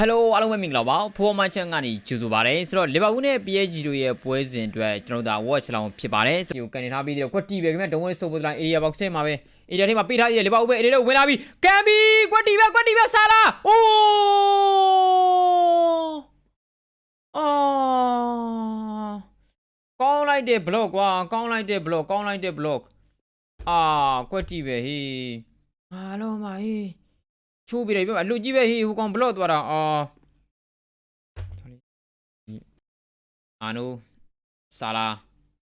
Hello အားလုံးပဲမင်္ဂလာပါဖိုးမချန်ကနေကြိုဆိုပါရစေဆိုတော့လီဗာပူးနဲ့ PSG တို့ရဲ့ပွဲစဉ်အတွက်ကျွန်တော်တို့ဒါ watch လောင်းဖြစ်ပါတယ်ဆိုတော့ကန်နေထားပြီးတော့ကွက်တီပဲခင်ဗျဒုံဝဲစုပ်ပေါ်တိုင်း area box ထဲမှာပဲ area ထဲမှာပေးထားရည်လီဗာပူးပဲ area ထဲဝင်လာပြီးကန်ဘီကွက်တီပဲကွက်တီပဲဆာလာအိုးအာကောင်းလိုက်တဲ့ block ကွာကောင်းလိုက်တဲ့ block ကောင်းလိုက်တဲ့ block အာကွက်တီပဲဟေးအားလုံးပါဟေး ချိုးပြတယ်ပြောအလူကြီးပဲဟေးဟိုကောင်ဘလော့သွားတာအော်အာနိုဆာလာ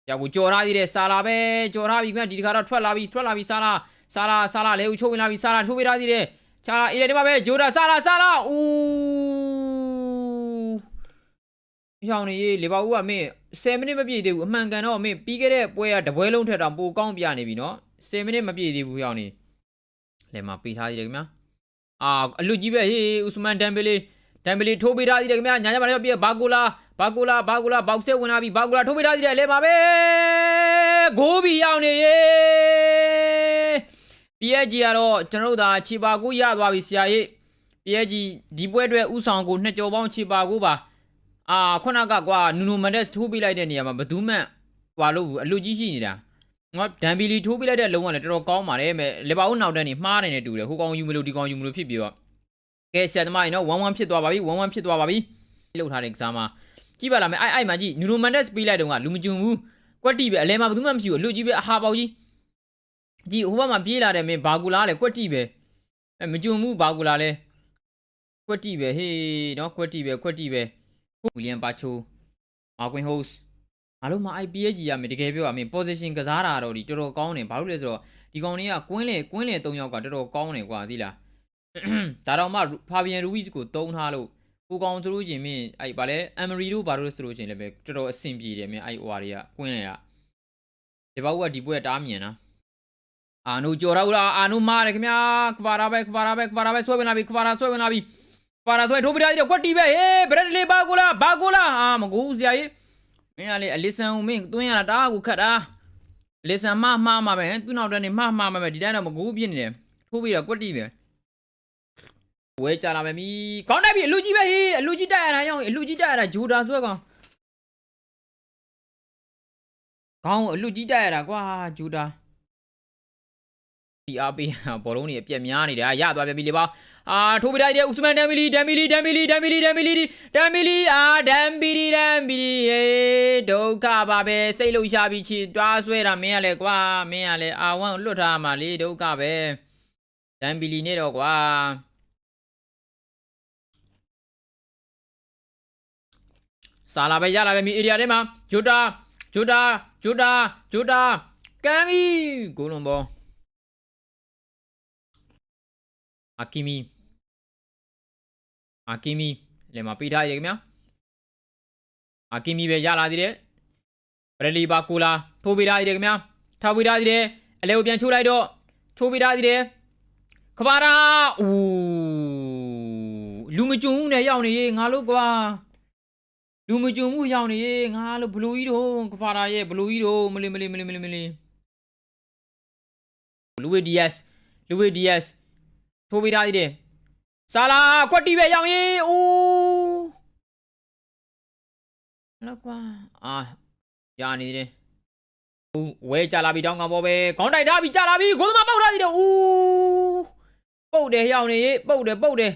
ရောက်ကိုကြော်ထားသေးတယ်ဆာလာပဲကြော်ထားပြီခင်ဗျဒီတခါတော့ထွက်လာပြီထွက်လာပြီဆာလာဆာလာဆာလာလေဦးချိုးဝင်လာပြီဆာလာထိုးပေးထားသေးတယ်ချာလာအေးတယ်ဒီမှာပဲဂျိုဒါဆာလာဆာလာဦးရှောင်းနေရေးလေပါဦးကမင်း10မိနစ်မပြည့်သေးဘူးအမှန်ကန်တော့မင်းပြီးခဲ့တဲ့ပွဲကတပွဲလုံးထက်တောင်ပိုကောင်းပြနေပြီနော်10မိနစ်မပြည့်သေးဘူးရှောင်းနေလေမှာပေးထားသေးတယ်ခင်ဗျာ အာအလူကြီးပဲဟေးဥစမန်ဒမ်ဘီလီဒမ်ဘီလီထိုးပေးထားသေးတယ်ခင်ဗျာညာညာပါလေပြဘာကူလာဘာကူလာဘာကူလာဘောက်ဆဲဝင်လာပြီဘာကူလာထိုးပေးထားသေးတယ်လဲပါပဲဂိုးဘီရောက်နေရေ PSG ကတော့ကျွန်တော်တို့ဒါခြေပါကူရသွားပြီဆရာကြီး PSG ဒီပွဲအတွက်ဥဆောင်ကိုနှစ်ကြော်ပေါင်းခြေပါကူပါအာခုနကကွာနူနိုမန်ဒက်စ်ထိုးပေးလိုက်တဲ့နေရာမှာဘယ်သူမှဟွာလို့ဘူးအလူကြီးရှိနေတာ ငါဒမ်ဘီလီထိုးပေးလိုက်တဲ့လုံးကလည်းတော်တော်ကောင်းပါတယ်မဲ့လေပါဦးနောက်တန်းနေမှားနေတယ်တူတယ်ဟိုကောင်ယူမလို့ဒီကောင်ယူမလို့ဖြစ်ပြီးတော့ကဲဆရာသမားကြီးနော်1-1ဖြစ်သွားပါပြီ1-1ဖြစ်သွားပါပြီလှုပ်ထားတဲ့ကစားမှာကြည့်ပါလားမယ်အဲ့အဲ့မှာကြည့်နူနိုမန်ဒက်စ်ပေးလိုက်တော့ကလူမကြုံဘူးကွက်တီပဲအလဲမှာဘယ်သူမှမရှိဘူးအလူကြီးပဲအဟာပေါက်ကြီးကြည့်ဟိုဘက်မှာပြေးလာတယ်မင်းဘာကူလာလဲကွက်တီပဲအဲမကြုံဘူးဘာကူလာလဲကွက်တီပဲဟေးနော်ကွက်တီပဲကွက်တီပဲဝီလျံပါချိုမာကွင်ဟိုးစ် အားလုံးမှာ IPG ရမယ်တကယ်ပြောရမယ် position ကစားတာတော့ဒီတော်တော်ကောင်းတယ်ဘာလို့လဲဆိုတော့ဒီကောင်တွေကကွင်းလေကွင်းလေ၃ယောက်ကတော်တော်ကောင်းတယ်ကွာသိလားဒါတော့မှဖာဘီယန်ရူဝစ်ကိုတုံးထားလို့ကိုကောင်ဆိုလို့ရှင်မင်းအဲ့ဗာလဲအမ်မရီတို့ဘာလို့ဆိုလို့ရှင်လည်းပဲတော်တော်အဆင်ပြေတယ်မင်းအဲ့ဟွာတွေကကွင်းလေကဒီဘောက်ကဒီပွဲတားမြင်နော်အာနူကြော်တော့လားအာနူမားတယ်ခင်ဗျာခွာရာပဲခွာရာပဲခွာရာပဲဆွဲဝင်လာပြီခွာရာဆွဲဝင်လာပြီခွာရာဆွဲထိုးပြလိုက်တော့ကွက်တီပဲဟေးဘရက်လေးဘာကိုလားဘာကိုလားအာမကူစရာကြီး မင်းကလေအလီဆန်ကိုမင်းတွင်းရတာတအားကိုခတ်တာအလီဆန်မမှားမှာပဲသူ့နောက်တန်းနေမှားမှားမှာပဲဒီတိုင်းတော့မကူပြင်းနေတယ်ထိုးပြီးတော့ကွက်တီပဲဝဲကြလာမယ်မီကောင်းတိုက်ပြီအလူကြီးပဲဟေးအလူကြီးတိုက်ရတာရောင်းအလူကြီးတိုက်ရတာဂျိုဒါဆွဲကောင်ကောင်းအလူကြီးတိုက်ရတာကွာဂျိုဒါဒီအားပေးဘောလုံးတွေအပြက်များနေတယ်ရသွားပြန်ပြီလေပါအာထိုးပြလိုက်တဲ့ဥစမန်ဒမ်မီလီဒမ်မီလီဒမ်မီလီဒမ်မီလီဒမ်မီလီဒမ်မီလီအာဒမ်မီလီဒမ်မီလီဟေး ဒုက္ခပါပဲစိတ်လှုပ်ရှားပြီးချီတွားဆွဲတာမင်းရလေကွာမင်းရလေအာဝမ်လွတ်ထားမှာလေဒုက္ခပဲဒမ်မီလီနဲ့တော့ကွာစာလာပဲရလာပဲမီအေရီယာထဲမှာဂျိုတာဂျိုတာဂျိုတာဂျိုတာကမ်မီဂိုးလုံးပေါ်အာကီမီအာကီမီလည်းမပေးထားရခင်ဗျာ အာကီမီပဲရလာသေးတယ်ဘရလီဘာကိုလာထိုးပေးထားသေးတယ်ခင်ဗျာထောက်ပေးထားသေးတယ်အလဲကိုပြန်ချိုးလိုက်တော့ချိုးပေးထားသေးတယ်ခပါရာဦးလူမကြုံဘူးနဲ့ရောက်နေရေးငါလို့ကွာလူမကြုံဘူးရောက်နေရေးငါလို့ဘလူးကြီးတို့ခဖာရာရဲ့ဘလူးကြီးတို့မလီမလီမလီမလီမလီလူဝီဒီယက်စ်လူဝီဒီယက်စ်ထိုးပေးထားသေးတယ်ဆာလာကွက်တီပဲရောက်ရေးအိုး လောက်ကွာအာရနေတယ်ဦးဝဲကြလာပြီတောင်းကောင်ပေါ်ပဲခေါင်းတိုက်ထားပြီကြလာပြီကိုသမားပေါက်ထားသေးတယ်ဦးပုတ်တယ်ရောက်နေရေးပုတ်တယ်ပုတ်တယ်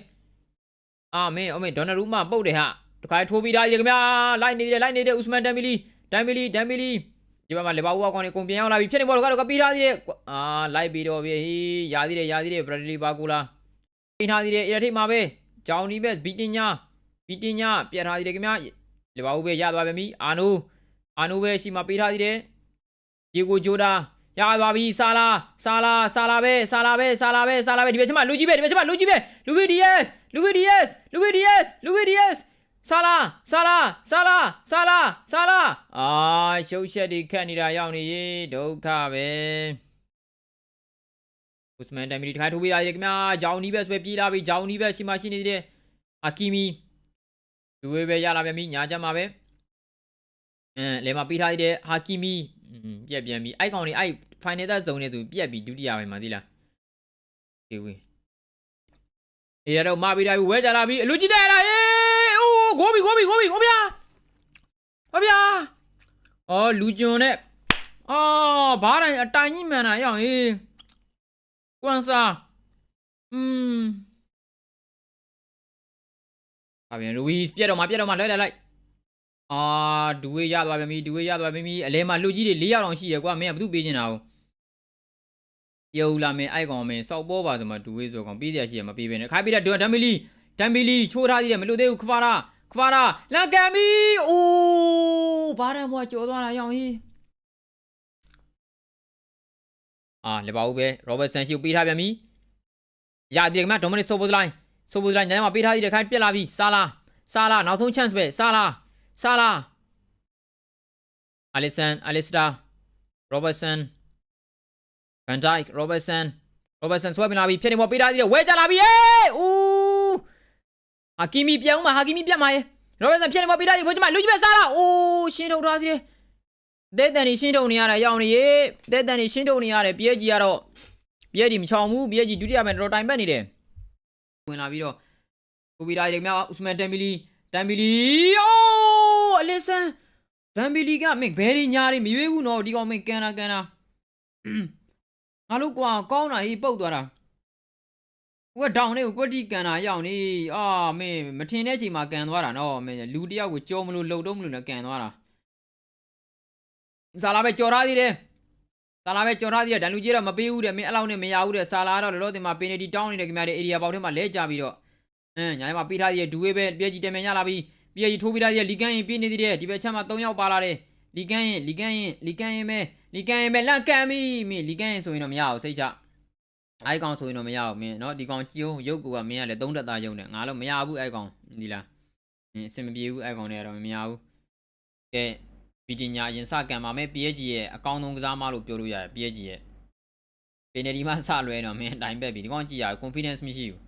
အာမင်းအမေဒေါ်နယ်ရူးမပုတ်တယ်ဟာတခါထိုးပြီးသားရေခင်ဗျာလိုက်နေတယ်လိုက်နေတယ်ဥစမန်ဒမ်မီလီဒမ်မီလီဒမ်မီလီဒီဘက်မှာလေဘာဦးအကောင်နေကုန်ပြန်ရောက်လာပြီဖြစ်နေဘောတော့ကတော့ပြီးသားသေးတယ်အာလိုက်ပြီးတော့ပြီရသေးတယ်ရသေးတယ်ဘရဒလီဘာကူလာပိန်ထားသေးတယ်အဲ့ထိမှာပဲဂျောင်နီဘက်ဘီတင်ညာဘီတင်ညာပြတ်ထားသေးတယ်ခင်ဗျာ လေဘာဦးပဲရသွားပြီမီအာနိုအာနိုပဲရှိမှပေးထားသေးတယ်ဒီကိုဂျိုဒါရသွားပြီဆာလာဆာလာဆာလာပဲဆာလာပဲဆာလာပဲဆာလာပဲဒီဘက်ချမလူကြီးပဲဒီဘက်ချမလူကြီးပဲလူဝီဒီယက်စ်လူဝီဒီယက်စ်လူဝီဒီယက်စ်လူဝီဒီယက်စ်ဆာလာဆာလာဆာလာဆာလာဆာလာအာရှုပ်ရှက်ဒီခတ်နေတာရောက်နေရေဒုက္ခပဲဥစမန်တမ်မီဒီတခါထိုးပေးလာရခင်ဗျာဂျောင်နီဘက်ပဲပြေးလာပြီဂျောင်နီဘက်ရှိမှရှိနေသေးတယ်အာကီမီ လူဝေးပဲရလာပြန်ပြီညာကြမှာပဲအဲလေမပေးထားသေးတယ်ဟာကီမီပြက်ပြန်ပြီအိုက်ကောင်နေအိုက်ဖိုင်နယ်သက်ဇုံနေသူပြက်ပြီဒုတိယပိုင်းမှာသိလားဒီဝေးအေးရတော့မပြီးတိုင်းဝဲကြလာပြီအလူကြီးတဲ့လာအေးအိုးဂိုးပြီဂိုးပြီဂိုးပြီဟောဗျာဟောဗျာအော်လူကျွန်နဲ့အော်ဘားတိုင်းအတိုင်ကြီးမှန်တာရအောင်အေးကွမ်စာอืม အပြင်လူဝီပြက်တော့မပြက်တော့မလဲလဲလိုက်အာဒူဝေးရသွားပြီမီဒူဝေးရသွားပြီမီအလဲမှာလူကြီးတွေ၄ယောက်တောင်ရှိရကွာမင်းကဘာသူပေးချင်တာ哦ယောလာမင်းအိုက်ကောင်မင်းစောက်ပေါ်ပါဆိုမှဒူဝေးဆိုကောင်ပေးရရှိရမပေးဘဲနဲ့ခါပြီးတော့ဒမ်ဘီလီဒမ်ဘီလီချိုးထားသေးတယ်မလို့သေးဘူးခဖာရာခဖာရာလာကန်မီအိုးဘာရမောကြော်သွားတာရောင်ကြီးအာလေပါဦးပဲရောဘတ်ဆန်ရှိကိုပေးထားပြန်ပြီရဒီကမှဒေါမနစ်ဆိုပိုစလိုင်း ဆိုပိုစလိုင်းညမှာပေးထားသေးတယ်ခိုင်းပြက်လာပြီဆာလာဆာလာနောက်ဆုံး chance ပဲဆာလာဆာလာအလီဆန်အလီစတာရောဘတ်ဆန်ဗန်ဒိုက်ရောဘတ်ဆန်ရောဘတ်ဆန်ဆွဲပြန်လာပြီဖြစ်နေပေါ်ပေးထားသေးတယ်ဝဲကြလာပြီဟေးဦးဟာကီမီပြောင်းမှာဟာကီမီပြတ်မှာရေရောဘတ်ဆန်ဖြစ်နေပေါ်ပေးထားသေးတယ်ဘိုးကျမလူကြီးပဲဆာလာအိုးရှင်းထုတ်ထားသေးတယ်တဲ့တန်နေရှင်းထုတ်နေရတာရောက်နေရေတဲ့တန်နေရှင်းထုတ်နေရတယ်ပြည့်ကြီးကတော့ပြည့်ကြီးမချောင်ဘူးပြည့်ကြီးဒုတိယမဲ့တော်တိုင်ပတ်နေတယ် ဝင်လာပြီးတော့ကိုပီတာရေမြောက်ဥစမန်တမ်ဘီလီတမ်ဘီလီအိုးအလီဆန်တမ်ဘီလီကမင်းဘယ်ဒီညာတွေမရွေးဘူးနော်ဒီကောင်မင်းကန်တာကန်တာငါတို့ကွာကောင်းတာဟေးပုတ်သွားတာဟိုကဒေါင်လေးကိုကွက်တီကန်တာရောက်နေအာမင်းမထင်တဲ့အချိန်မှာကန်သွားတာနော်မင်းလူတယောက်ကိုကြောမလို့လှုပ်တော့မလို့လည်းကန်သွားတာဇာလာပဲကြော်ထားသေးတယ် ဇာလာပဲကြော်ထားသေးတယ်ဒန်လူကြီးတော့မပေးဘူးတဲ့မင်းအဲ့လောက်နဲ့မရဘူးတဲ့ဇာလာကတော့လောလောတင်မှာပင်နေတီတောင်းနေတယ်ခင်ဗျာတဲ့အေရီယာပေါက်ထဲမှာလဲကြပြီးတော့အင်းညာထဲမှာပေးထားသေးတယ်ဒူဝေးပဲပြည့်ကြီးတယ်မြန်ရလာပြီးပြည့်ကြီးထိုးပေးထားသေးတယ်လီကန်ရင်ပြည့်နေသေးတယ်ဒီဘက်ချက်မှာ၃ယောက်ပါလာတယ်လီကန်ရင်လီကန်ရင်လီကန်ရင်ပဲလီကန်ရင်ပဲလန့်ကန်ပြီမင်းလီကန်ရင်ဆိုရင်တော့မရဘူးစိတ်ချအိုက်ကောင်ဆိုရင်တော့မရဘူးမင်းเนาะဒီကောင်ကြည်အောင်ရုပ်ကူကမင်းကလည်းသုံးတက်သားရုံနဲ့ငါတော့မရဘူးအိုက်ကောင်ဒီလားအင်းအဆင်မပြေဘူးအိုက်ကောင်တွေကတော့မရဘူးကဲ ဗီဂျင်ညာအရင်စကန်ပါမယ် PSG ရဲ့အကောင်းဆုံးကစားမလို့ပြောလို့ရတယ် PSG ရဲ့ပင်နယ်ဒီမှာစလွဲတော့မင်းအတိုင်းပဲပြီဒီကောင်ကြည့်ရ confidence မရှိဘူး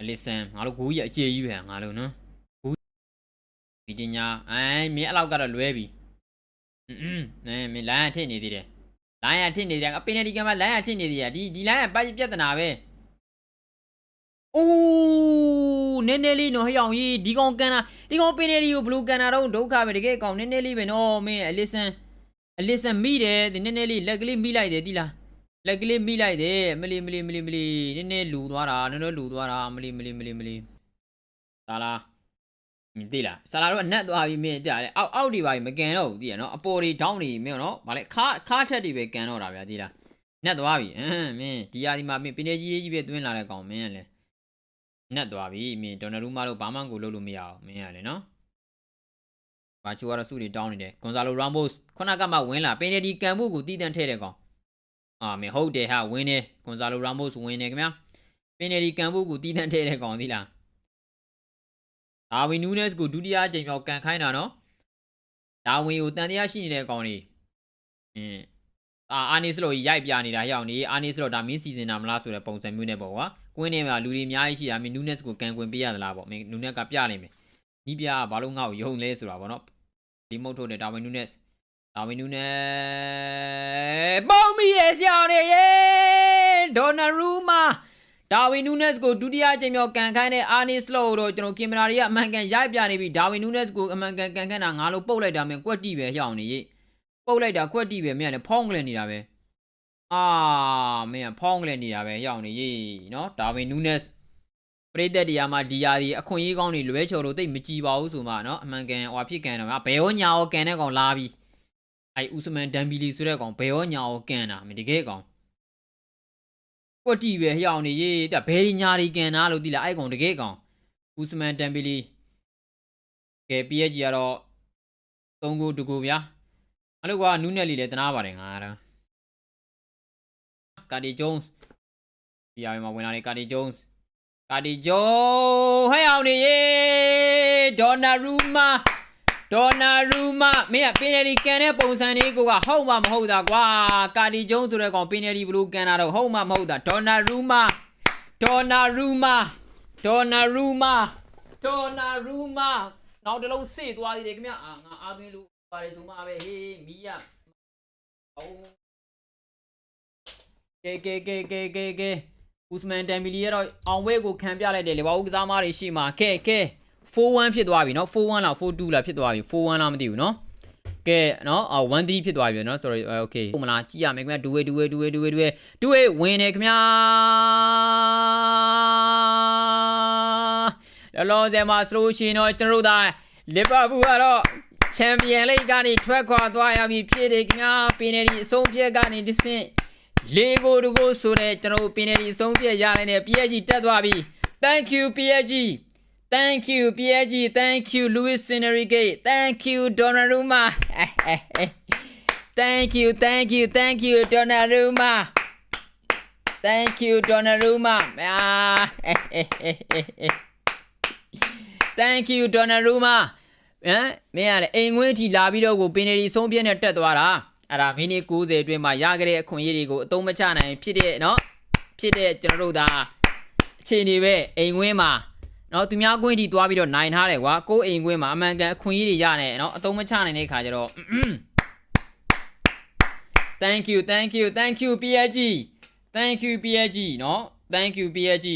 အလီဆန်ငါတို့ဂိုးကြီးအကျေကြီးပဲငါတို့နော်ဂိုးဗီဂျင်ညာအဲမင်းအဲ့လောက်ကတော့လွဲပြီအင်းအင်းမင်းလိုင်းအထစ်နေသေးတယ်လိုင်းအထစ်နေတယ်အပင်နယ်ဒီကမှာလိုင်းအထစ်နေသေးတယ်ဒီဒီလိုင်းကပတ်ပြဿနာပဲ အိုးနည်းနည်းလေးနော်ဟဲ့အောင်ကြီးဒီကောင်ကန်တာဒီကောင်ပင်နယ်ဒီကိုဘလူးကန်တာတော့ဒုက္ခပဲတကယ်ကောင်နည်းနည်းလေးပဲနော်မင်းအလီဆန်အလီဆန်မိတယ်ဒီနည်းနည်းလေးလက်ကလေးမိလိုက်တယ်ဒီလားလက်ကလေးမိလိုက်တယ်မလီမလီမလီမလီနည်းနည်းလူသွားတာနည်းနည်းလူသွားတာမလီမလီမလီမလီဆာလာမင်းသိလားဆာလာတော့အနက်သွားပြီမင်းကြားတယ်အောက်အောက်ဒီပါမကန်တော့ဘူးသိရနော်အပေါ်ဒီဒေါင်းဒီမင်းနော်ဗာလဲခါခါထက်ဒီပဲကန်တော့တာဗျာသိလားနက်သွားပြီအင်းမင်းဒီယာဒီမှာမင်းပင်နေကြီးကြီးပဲတွင်းလာတဲ့ကောင်မင်းကလည်း နက်သွားပြီမင်းဒေါ်နယ်ရူမာတို့ဘာမှကိုလုပ်လို့မရအောင်မင်းကလည်းနော်ဘာချိုကတော့စုတွေတောင်းနေတယ်ဂွန်ဇာလိုရမ်ဘိုစ်ခုနကမှဝင်လာပင်နေဒီကန်မှုကိုတီးတန့်ထဲတဲ့ကောင်အာမင်းဟုတ်တယ်ဟာဝင်းနေကွန်ဆာလိုရာမို့စ်ဝင်းနေခင်ဗျာပင်နယ်ဒီကန်ဖို့ကိုတီးတန့်ထဲတဲ့ကောင်သီလားဒါဝီနူးနက်စ်ကိုဒုတိယအကြိမ်မြောက်ကန်ခိုင်းတာနော်ဒါဝီကိုတန်တရားရှိနေတဲ့ကောင်တွေအင်း အာအာနီစလိုရိုက်ပြနေတာရောက်နေအာနီစလိုဒါမင်းစီစဉ်တာမလားဆိုတဲ့ပုံစံမျိုးနဲ့ပေါ့ကွာကွင်းထဲမှာလူတွေအများကြီးရှိတာမင်းနူးနက်စ်ကိုကန်ကွင်ပေးရသလားပေါ့မင်းနူးနက်ကပြနိုင်မယ်ဒီပြကဘာလို့ငါ့ကိုယုံလဲဆိုတာပေါ့နော်ဒီမုတ်ထုတ်တဲ့ဒါဝီနူးနက်စ်ဒါဝီနူးနဲ့ပုံမီရဲ့ဆရာနေရေဒေါ်နာရူမာဒါဝီနူးနက်စ်ကိုဒုတိယအကြိမ်မြောက်ကန်ခိုင်းတဲ့အာနီစလိုတို့ကျွန်တော်ကင်မရာတွေကအမှန်ကန်ရိုက်ပြနေပြီဒါဝီနူးနက်စ်ကိုအမှန်ကန်ကန်ခန့်တာငါလို့ပုတ်လိုက်တာမင်းကွက်တိပဲဟျောင်းနေရေ ပုတ်လိုက်တာကွက်တိပဲမင်းကလည်းဖောင်းကလေးနေတာပဲအာမင်းကဖောင်းကလေးနေတာပဲဟျောင်းနေရေနော်ဒါဝီနူးနက်စ်ပရိသတ်တရားမှာဒီယာဒီအခွင့်အရေးကောင်းတွေလွဲချော်လို့တိတ်မကြည်ပါဘူးဆိုမှနော်အမှန်ကန်ဟွာဖြစ်ကန်တော့ငါဘယ်ရောညာရောကန်တဲ့ကောင်လာပြီအဲဥစမန်ဒမ်ဘီလီဆိုတဲ့ကောင်ဘယ်ရောညာရောကန်တာမတကယ်ကောင်ကွက်တီပဲဟျောင်းနေရေးတဲ့ဘယ်ဒီညာတွေကန်တာလို့သိလားအဲ့ကောင်တကယ်ကောင်ဥစမန်ဒမ်ဘီလီကဲ PSG ကတော့3ဂိုး2ဂိုးဗျာ အဲ့လိုကနူးနယ်လီလည်းတနာပါတယ်ငါတော့ကာဒီဂျုံးစ်ပြရမှာဝင်လာတယ်ကာဒီဂျုံးစ်ကာဒီဂျုံးဟဲ့အောင်နေရေးဒေါ်နာရူမာဒေါ်နာရူမမင်းကပင်နယ်ဒီကန်တဲ့ပုံစံလေးကိုကဟုတ်မှမဟုတ်တာကွာကာဒီဂျုံးဆိုတဲ့ကောင်ပင်နယ်ဒီဘလူးကန်တာတော့ဟုတ်မှမဟုတ်တာဒေါ်နာရူမဒေါ်နာရူမဒေါ်နာရူမဒေါ်နာရူမနောက်တစ်လုံးစေ့သွားသေးတယ်ခင်ဗျအာငါအာသွင်းလို့ ပါတယ်ဆိုမှပဲဟေးမီးရအော်ကဲကဲကဲကဲကဲကဲ ဦးစမန်တမ်ဘီလီကတော့အောင်ဝဲကိုခံပြလိုက်တယ်လေဘာဦးကစားမားတွေရှိမှာကဲကဲ4-1ဖြစ်သွားပြီเนาะ4-1လား4-2လားဖြစ်သွားပြီ4-1လားမသိဘူးเนาะကဲเนาะအာ1-3ဖြစ်သွားပြီเนาะ sorry okay ဟုတ်မလားကြည့်ရမယ်ခင်ဗျာဒူဝဲဒူဝဲဒူဝဲဒူဝဲဒူဝဲဒူဝဲဝင်တယ်ခင်ဗျာလောလောဆယ်မှာစလို့ရှိရင်တော့ကျွန်တော်တို့ဒါလီဗာပူးကတော့ ချန်ပီယံလိဂ်ကနေထွက်ခွာသွားရပြီဖြစ်တယ်ခင်ဗျာပင်နယ်ဒီအဆုံးဖြတ်ကနေတစ်ဆင့်လေးကိုတကိုဆိုတဲ့ကျွန်တော်တို့ပင်နယ်ဒီအဆုံးဖြတ်ရနိုင်တဲ့ PSG တက်သွားပြီ Thank you PSG Thank you PSG Thank you Luis Enrique Thank you Donnarumma Thank you Thank you Thank you Donnarumma Thank you Donnarumma အာ Thank you Donnarumma ဟမ်မင်းကလည်းအိမ်ငွေးထီလာပြီးတော့ကိုပင်နေဒီဆုံးပြည့်နဲ့တက်သွားတာအဲ့ဒါမိနစ်90အတွင်းမှာရခဲ့တဲ့အခွင့်အရေးတွေကိုအသုံးမချနိုင်ဖြစ်တဲ့เนาะဖြစ်တဲ့ကျွန်တော်တို့ဒါအခြေအနေပဲအိမ်ငွေးမှာเนาะသူများကွင်းထီသွားပြီးတော့နိုင်ထားတယ်ကွာကိုယ်အိမ်ကွင်းမှာအမှန်ကန်အခွင့်အရေးတွေရနေเนาะအသုံးမချနိုင်တဲ့ခါကျတော့ Thank you thank you thank you PSG Thank you PSG เนาะ Thank you PSG